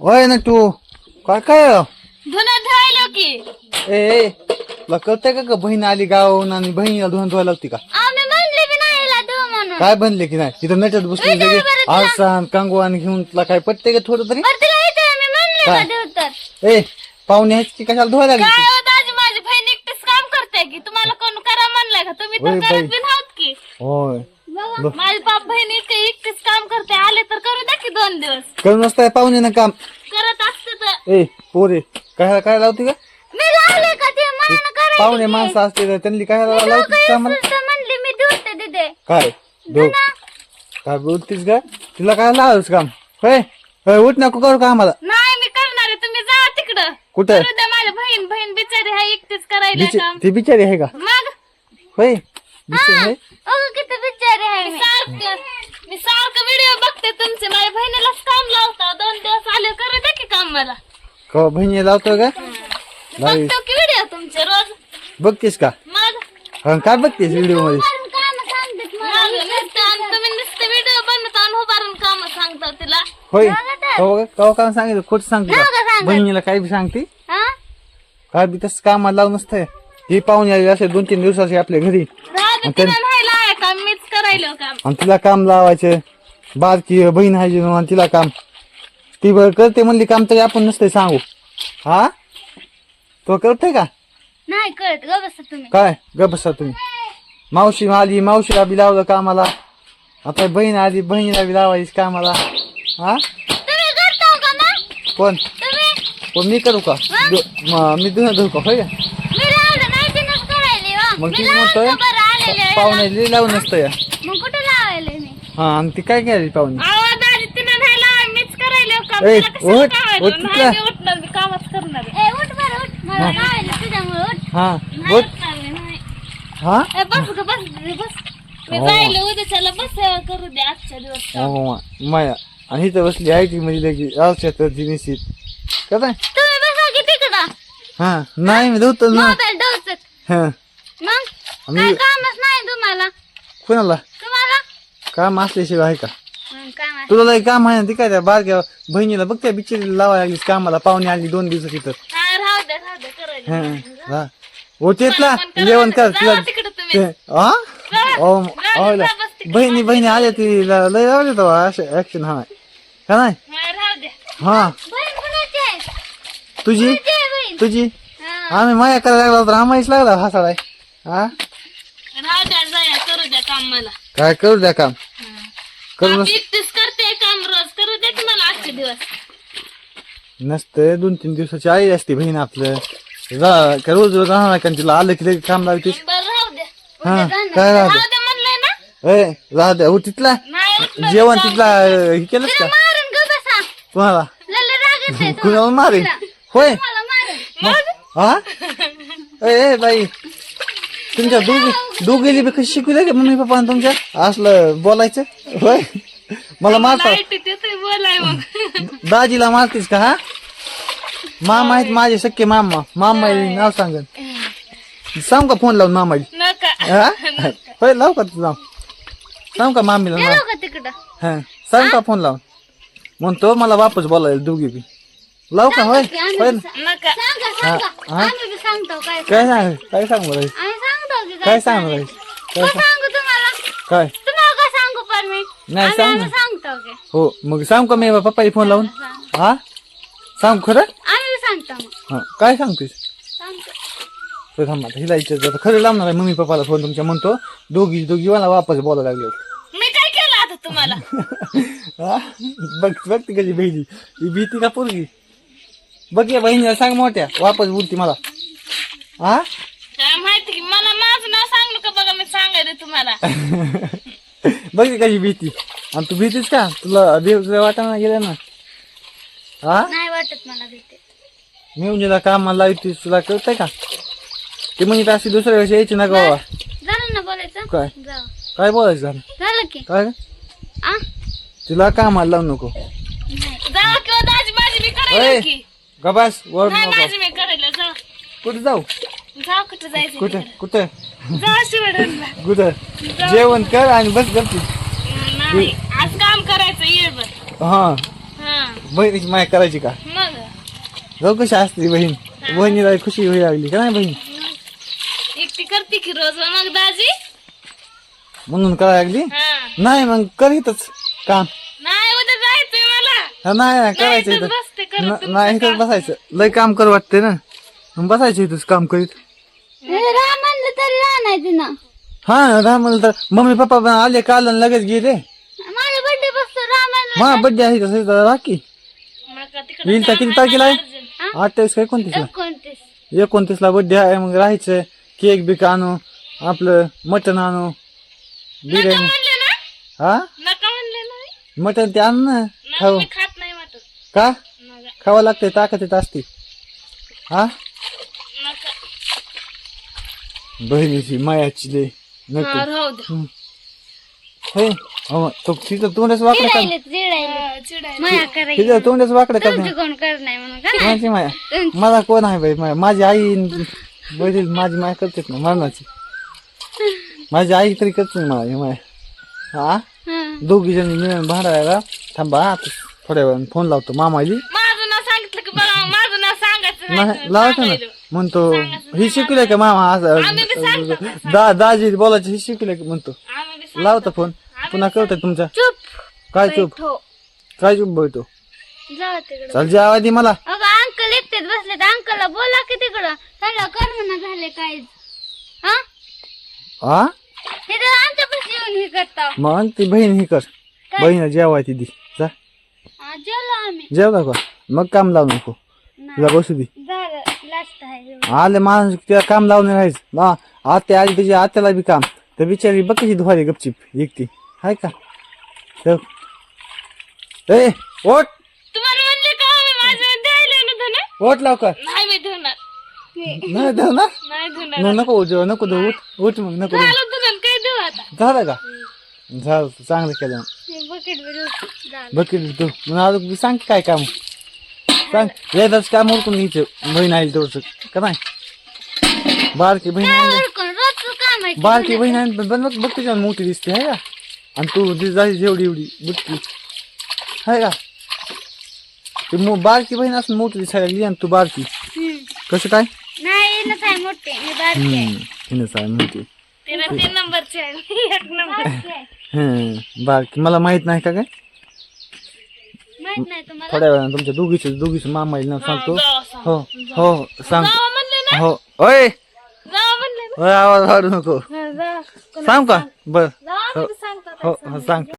होय ना तू. काय काय? धुणं धुवायलो की. ए ए तुला कळतंय का ग? बहीण आली गावाहून आणि बहिणीला धुवून धुवायला लागते का? आम्ही म्हणले बी नाही हिला धुव म्हणून. काय बनले की नाही? तिथं नटत बसली विचार बरं तिला. कंगवान घेऊन तुला काय पटते का थोडं तरी? बरं तिला येतं मी म्हणले काय? का धुव तर. ए पाहुणे आहेत की कशाला धुवायला लागली काय तू? हो दाजी माझी बहीण एकटीच काम करते की. तुम्हाला कोण करा म्हणलंय का? तुम्ही तर बाई. करत बी नव्हत की. होय. माझी बाप बहीण एकटीच काम करते. आले तर की दोन दिवस करू नसताय पाहुणे ना काम. करत असते तर. ए पोरे काय काय लावते का मी लावले का ते? मनानं करायचं पाहुणे. माणसं असते तर त्यांनी काय लावते दोघं का मला येऊन तर म्हणली मी धुवते तिथे. काय? दो काय बोलतीस का तिला काय लावस काम? होय? होय, उठ नको करू का आम्हाला? नाही मी करणार आहे. तुम्ही जा तिकडं. कुठं? करू द्या माझ्या बहीण. बहीण बिचारी हा एकटीच करायला बिचा- काम. ती बिचारी आहे का? मग? होय? बिचारी आहे अगं किती बिचारी आहे. मी. सारखं. मी सारखं व्हिडिओ बघते तुमचे माझ्या का बहिणी लावतो का? नाही. बघतो की व्हिडिओ तुमचे रोज. बघतीस का? मग. हा, काय बघतीस व्हिडिओमध्ये? मग नुसतं आणि तुम्ही नुसते व्हिडिओ बनवता आणि उभारून काम सांगता तिला. होय. कवा काय सांगितलं खोट सांगते. का. बहिणीला काय बी सांगते? हा? काय बी तसं कामाला लावून नसतंय. ही पाहुणे आली असे दोन तीन दिवसाची आपल्या घरी. राहू दे आणि तिला नाही लावाय काम मीच करायलो काम. आणि तिला काम लावायचे. बारकी बहीण आहे जी म्हणून तिला काम. ती बरं करते म्हणली काम तरी आपण नसते सांगू. हा? तो करते का? नाही कळत ग बसा तुम्ही. काय? ग बसा तुम्ही. मावशी आली मावशीला बी लावलं कामाला. आता बहीण आली बहिणीला बी लावायची कामाला. हा? तुम्ही करता का मग कोण? तुम्ही? कोण मी करू का? दु- म- मी दुना धरू का होय का? मी लावलं नाही तिनंच करायली हो. मग मी लावलं म्हणतोय बरं आलेले आहे. पाहुणे लावून नसतं या. मग कुठं लावायले मी? हा आणि ती काय केली पाहुणे आली तिनं नाही लावाय मीच करायले काम ए, तिला कशाला उठ, लावायला? उठ नाही तिथला. मी उठणार मी कामच करणार आहे. ए उठ बरं उठ. मला लावायला तुझ्यामुळे? उठ. हा नाही नाही. हा? ए, बस ग बस ग, बस. मी हो. जायला उद्याच्याला बस करू दे आजच्या दिवस काम. हो माया आणि इथं बसली आय टी मध्ये लगी औषध जिनिसीत का नाही? तुम्ही बसा की तिकडं. हा नाही मी धुतो ना. मोबाईल हा. मग? आम्ही- काय कामच नाही तुम्हाला? कोणाला? तुम्हाला? काम असल्याशिवाय आहे का? काम आहे. तुला लई काम आहे ना ती काय त्या बारक्या बहिणीला बघ त्या बिचारीला लावायला लागलीस कामाला पाहुणे आली दोन दिवस तिथं हा, राहू करायला. हा हा. हो जेवण कर तुला जावा तिकडं तुम्ही. ते- हा? जा. ओ, बस तिकडं. बहिणी बहिणी आल्या ती ल- लय लावले तो ऍक्शन हा. का नाही? हा, राहू हा. बहीण कुणाची आहे? तुझी? कुणाची आहे बहीण. तुझी? हा, आम्ही माया करायला लागला तर आम्हाच लागला हसाडाय. हा? राहू द्या जाया करू द्या काम मला. काय करू द्या काम? करू आप एकटीच करते काम रोज. करू द्या की मला आजचे दिवस. नसतं दोन तीन दिवसाची आई असते बहीण आपलं. जा- का रोज रोज राहणार का? तिला आलं की लगेच काम लावतीस बरं राहू द्या हा, उद्या जाणार. काय राहू राहू दे? द्या म्हणलंय ना. ए राहू द्या हो तिथला? नाही जेवण जाऊ. तिथला अं, हे केलंस तिला का? मारून ग बसा. तुम्हाला? लल्ले राग येते कुणाला मारे होय. मला मारून. हा? ए ए, बाई. तुमच्या दोघी दोघीली बी कशी शिकवले का मम्मी पप्पा तुमच्या? असलं बोलायचं? होय? मला मारता दाजीला मारतीस का हा? मामा आहेत माझे सख्खे मामा. मामा नाव सांगन. सांग का फोन लावून हा? होय लाव का तुझा सांग का मामीला हा सांग का फोन लावून? म्हणतो मला वापस बोलायला दोघी बी. लाव का होय? होय सांगा. सांगा काय सांग. काय सांग की काय सांग? काय सांगू? तुम्हाला? काय? तुम्हाला काय सांगू पण मी? नाही, सांग ना. सांगतो की हो मग सांग का मी पप्पाला फोन लावून? हा? सांग खरं? आम्ही बी सांगतो मग. हा काय सांगतोस? सांगतो. तर थांब आता हिला इच्छा जातं खरं लावणार आहे मम्मी पप्पाला फोन तुमच्या म्हणतो. दोघी दोघी मला वापस बोलायला लागले मी काय केलं आता तुम्हाला? हा? बघ बघ ती कशी बहिणी ही भीती का पोरगी? बघ या बहिणीला सांग मोठ्या. वापस बोलती मला. हा? काय माहिती की मला माझं नाव सांगू का बघा मी तुम्हाला. बघ कशी भीती. आणि तू भीतीस का? तुला देव वाटाणा गेलं ना. हा? नाही वाटत मला भीती. मी म्हणजे कामाला लावतीस तुला कळतंय का? ते म्हणजे अशी दुसऱ्या वर्षी यायची ना गावा झालं ना बोलायचं? काय? जाऊ. काय बोलायचं झालं? झालं की. काय? आ? तुला कामाला लावू नको. जा किंवा दाजी माझी मी ओय. करायला की. गबास वर नाही नको माझी मी करायला जा कुठे जाऊ कुठं जायचं कुठे? तिकडं. कुठे? कुठं जेवण कर आणि बस गपची नाही आज काम करायचं ये बर हा. बहिणीची माया करायची का? मग? जाऊ कशी असते बहीण. बहिणीला खुशी होई लागली का नाही बहीण? एकटी करते की रोज मग दाजी? म्हणून करायला लागली? हा. नाही मग करीतच काम. नाही उद्या जायचंय मला. हा, नाही नाही करायचं इथंच इथं. बसते करत न- नाही इथंच. बसायचं. लय काम कर वाटते ना. मग बसायचं इथंच काम करीत. राम म्हणलं तरी राहणार ना. हा राम म्हणलं तर मम्मी पप्पा पण आले काल आणि लगेच गेले. माझा बर्थडे बसतो राम मा बड्डे आहे तसं राखी. येईल तर किती आहे तारखेला आहे. अठ्ठावीस काय एकोणतीसला? एकोणतीस. एकोणतीसला बड्डे आहे मग राहायचं. केक बिक आणू आपलं मटण आणू. बिर्याणी. हा. मटण ते आण ना. खाऊ. का? खावं लागते ताकद येत असते. हा नका बहिणीची मायाची लय नको हा, राहू दे हे अहो, तो तिचं तोंडच वाकडं कर चिडायले चिडायले हा, चिडायला. माया करायची तिचं तोंडच वाकडं कर तुमची कोण करत नाही म्हणून का कोणाची माया मला कोण आहे बाई माया माझी आई न- वडील माझी माया करतेच ना मरणाची माझी आई तरी करत मला ही माया हा हं. दोघी जणी मिळून भांडायला थांबा आता थोड्या वेळाने फोन लावतो मामाली माझं नाव सांगितलं की बघा माझं नाव सांगायचं नाही नाही लावतो ना सांगायचं. म्हणतो ही शिकले का मामा असं दा दाजी बोलायची ही शिकले का म्हणतो. लावतो फोन पुन्हा करतोय तुमचा चुप काय चूप काय चूप बोलतो चल जे आवाज मला अंकल एकटेच बसले तर अंकलला बोला की तिकडं कर्मना झाले काय हा हा हे येऊन हे करता मग ती बहीण ही कर बहीण जेवाय ती दी जा जेवलो आम्ही जेवला का मग काम लावू नको तुला बसू दे लास्ट आहे जेवण. आले माणूस तिला काम लावून राहायचं बा आत्या आली त्याची आत्याला बी काम. तर बिचारी बघ कशी धुवारी गपचिप एकटी. हाय का? ठेव. ए ओट! तुम्हाला म्हणले का मी माझं द्यायला ना धुणं? ओट लवकर. नाही मी धुणार. नाही ना नाही धुणार. मग नको उठ नको देऊ उठ उठ मग नको देऊ झालं धुणं काय देऊ आता. झालं का? झालं चांगलं केलं. हे बकेट झालं. बघितलं तू मग अजून सांग की काय काम? सांग एकदाच काम उरकून घ्यायचं बहीण आली तेवढं का नाही बारकी बहीण आली आहे बारकी बहीण आहे पण बघ बघ तुझ्या मोठी दिसते आहे का आणि तू जायची जेवढी एवढी बुटकी आहे का ती बारकी बहीण असून मोठी दिसायला लागली आणि तू बारकी. कसं काय आहे मोठे आहे. आहे आहे आहे. बारकी मला माहीत नाही का काय माहीत नाही तुम्हाला? थोड्या वेळानं तुमच्या दोघीचे दोघीचे मामाईल नाव सांगतो. जावा सांग. हो हो सांग. जावा म्हणले ना? हो ओय! जावा म्हणले ना? ओय आवाज वाढू नको. हा, जावा. सांग का? बर. जावा मी बी सांगतो हो हो सांग.